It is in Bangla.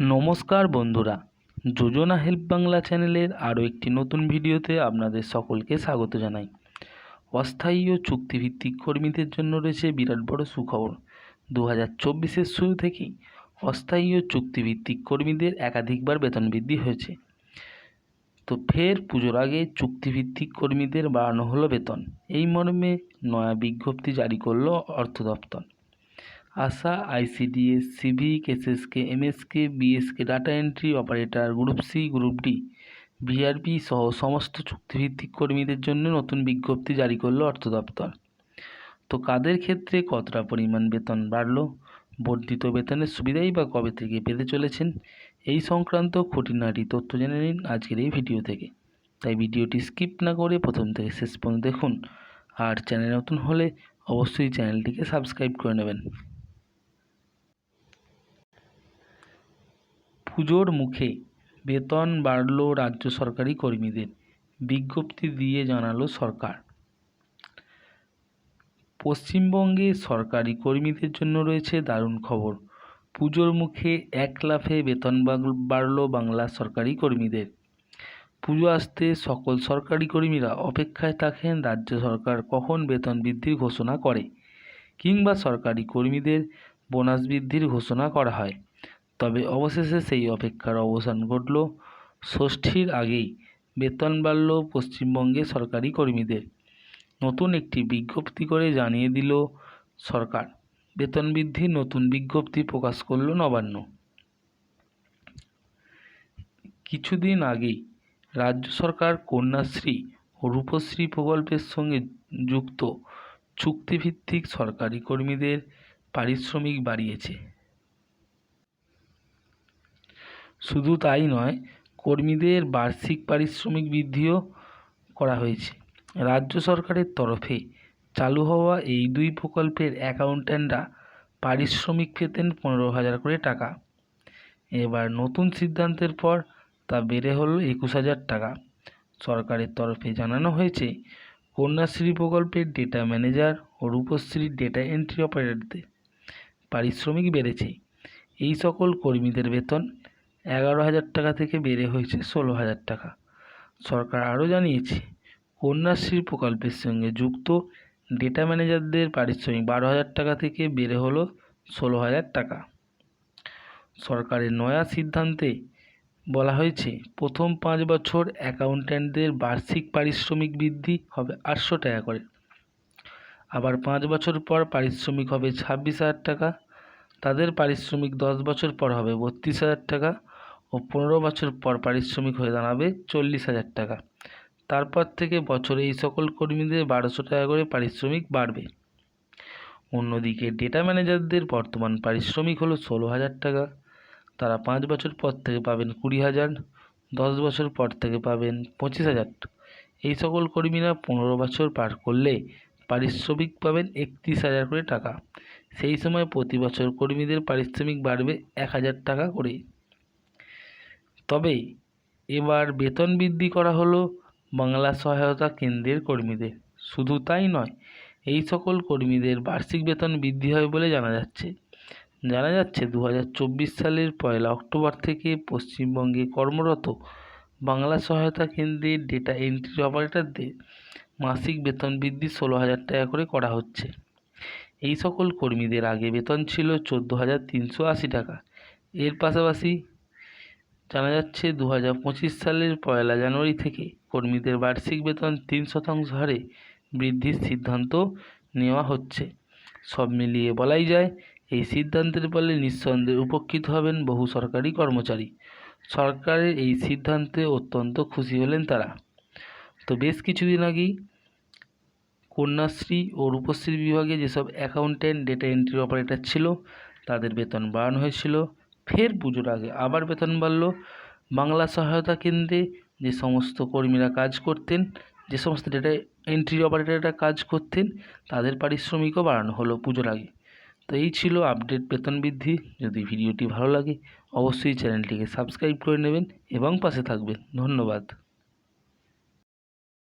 নমস্কার বন্ধুরা। যোজনা হেল্প বাংলা চ্যানেলের আরও একটি নতুন ভিডিওতে আপনাদের সকলকে স্বাগত জানাই। অস্থায়ী ও চুক্তিভিত্তিক কর্মীদের জন্য রয়েছে বিরাট বড় সুখবর। দু হাজার চব্বিশের শুরু থেকেই অস্থায়ী ও চুক্তিভিত্তিক কর্মীদের একাধিকবার বেতন বৃদ্ধি হয়েছে। তো ফের পুজোর আগে চুক্তিভিত্তিক কর্মীদের বাড়ানো হলো বেতন। এই মর্মে নয়া বিজ্ঞপ্তি জারি করল অর্থ দপ্তর। ASHA, ICDS, civic SSK, MSK, BSK, data entry operator, group C, group D, VRP সহ সমস্ত চুক্তিভিত্তিক কর্মীদের জন্য নতুন বিজ্ঞপ্তি জারি করল অর্থ দপ্তর। তো কাদের ক্ষেত্রে কতটা পরিমাণ বেতন বাড়ল? বর্ধিত বেতনের সুবিধাই বা কবে থেকে পেতে চলেছেন? এই সংক্রান্ত খুঁটিনাটি তথ্য জেনে নিন আজকের এই ভিডিও থেকে। তাই ভিডিওটি স্কিপ না করে প্রথম থেকে শেষ পর্যন্ত দেখুন। আর চ্যানেল নতুন হলে অবশ্যই চ্যানেলটিকে সাবস্ক্রাইব করে নেবেন। পুজোর মুখে বেতন বাড়ল রাজ্য সরকারি কর্মীদের, বিজ্ঞপ্তি দিয়ে জানালো সরকার। পশ্চিমবঙ্গে সরকারি কর্মীদের জন্য রয়েছে দারুণ খবর। পুজোর মুখে এক লাফে বেতন বাড়ল বাংলা সরকারি কর্মীদের। পুজো আসতে সকল সরকারি কর্মীরা অপেক্ষায় থাকেন, রাজ্য সরকার কখন বেতন বৃদ্ধির ঘোষণা করে, কিংবা সরকারি কর্মীদের বোনাস বৃদ্ধির ঘোষণা করা হয়। তবে অবশেষে সেই অপেক্ষার অবসান ঘটল ষষ্ঠীর আগেই। বেতন বাড়ল পশ্চিমবঙ্গে সরকারি কর্মীদের। নতুন একটি বিজ্ঞপ্তি করে জানিয়ে দিল সরকার। বেতন বৃদ্ধির নতুন বিজ্ঞপ্তি প্রকাশ করল নবান্ন। কিছুদিন আগেই রাজ্য সরকার কন্যাশ্রী ও রূপশ্রী প্রকল্পের সঙ্গে যুক্ত চুক্তিভিত্তিক সরকারি কর্মীদের পারিশ্রমিক বাড়িয়েছে। শুধু তাই নয়, কর্মীদের বার্ষিক পারিশ্রমিক বৃদ্ধিও করা হয়েছে। রাজ্য সরকারের তরফে চালু হওয়া এই দুই প্রকল্পের অ্যাকাউন্ট্যান্টরা পারিশ্রমিক পেতেন পনেরো হাজার করে টাকা। এবার নতুন সিদ্ধান্তের পর তা বেড়ে হলো একুশ হাজার টাকা। সরকারের তরফে জানানো হয়েছে, কন্যাশ্রী প্রকল্পের ডেটা ম্যানেজার ও রূপশ্রীর ডেটা এন্ট্রি অপারেটরদের পারিশ্রমিক বেড়েছে। এই সকল কর্মীদের বেতন এগারো হাজার টাকা থেকে বেড়ে হয়েছে ষোলো হাজার টাকা। সরকার আরও জানিয়েছে, কন্যাশ্রী প্রকল্পের সঙ্গে যুক্ত ডেটা ম্যানেজারদের পারিশ্রমিক বারো হাজার টাকা থেকে বেড়ে হলো ষোলো হাজার টাকা। সরকারের নয়া সিদ্ধান্তে বলা হয়েছে, প্রথম পাঁচ বছর অ্যাকাউন্ট্যান্টদের বার্ষিক পারিশ্রমিক বৃদ্ধি হবে আটশো টাকা করে। আবার পাঁচ বছর পর পারিশ্রমিক হবে ছাব্বিশ হাজার টাকা, তাদের পারিশ্রমিক দশ বছর পর হবে বত্রিশ হাজার টাকা ও পনেরো বছর পর পারিশ্রমিক হয়ে দাঁড়াবে চল্লিশ হাজার টাকা। তারপর থেকে বছরে এই সকল কর্মীদের বারোশো টাকা করে পারিশ্রমিক বাড়বে। অন্যদিকে ডেটা ম্যানেজারদের বর্তমান পারিশ্রমিক হলো ষোলো হাজার টাকা। তারা পাঁচ বছর পর থেকে পাবেন কুড়ি হাজার, দশ বছর পর থেকে পাবেন পঁচিশ হাজার। এই সকল কর্মীরা পনেরো বছর পার করলে পারিশ্রমিক পাবেন একত্রিশ হাজার করে টাকা। সেই সময় প্রতি বছর কর্মীদের পারিশ্রমিক বাড়বে এক হাজার টাকা করে তবে এবার বেতন বৃদ্ধি করা হলো বাংলা সহায়তা কেন্দ্রের কর্মীদের। শুধু তাই নয়, এই সকল কর্মীদের বার্ষিক বেতন বৃদ্ধি হয় বলে জানা যাচ্ছে। জানা যাচ্ছে দু হাজার চব্বিশ সালের পয়লা অক্টোবর থেকে পশ্চিমবঙ্গে কর্মরত বাংলা সহায়তা কেন্দ্রের ডেটা এন্ট্রি অপারেটরদের মাসিক বেতন বৃদ্ধি ষোলো হাজার টাকা করে করা হচ্ছে। এই সকল কর্মীদের আগে বেতন ছিল চোদ্দ হাজার তিনশো আশি টাকা। এর পাশাপাশি জানা যাচ্ছে দু হাজার পঁচিশ সালের পয়লা জানুয়ারি থেকে কর্মীদের বার্ষিক বেতন তিন শতাংশ হারে বৃদ্ধির সিদ্ধান্ত নেওয়া হচ্ছে। সব মিলিয়ে বলাই যায়, এই সিদ্ধান্তের ফলে নিঃসন্দেহে উপকৃত হবেন বহু সরকারি কর্মচারী। সরকারের এই সিদ্ধান্তে অত্যন্ত খুশি হলেন তারা। তো বেশ কিছুদিন আগেই কন্যাশ্রী ও রূপশ্রী বিভাগে যেসব অ্যাকাউন্ট্যান্ট ডেটা এন্ট্রি অপারেটর ছিল, তাদের বেতন বাড়ানো হয়েছিল। ফের পুজোর আগে আবার বেতন বাড়ল। বাংলা সহায়তা কেন্দ্রে যে সমস্ত কর্মীরা কাজ করতেন, যে সমস্ত ডেটা এন্ট্রি অপারেটররা কাজ করতেন, তাদের পারিশ্রমিকও বাড়ানো হলো পুজোর আগে। তো এই ছিল আপডেট বেতন বৃদ্ধি। যদি ভিডিওটি ভালো লাগে, অবশ্যই চ্যানেলটিকে সাবস্ক্রাইব করে নেবেন এবং পাশে থাকবেন। ধন্যবাদ।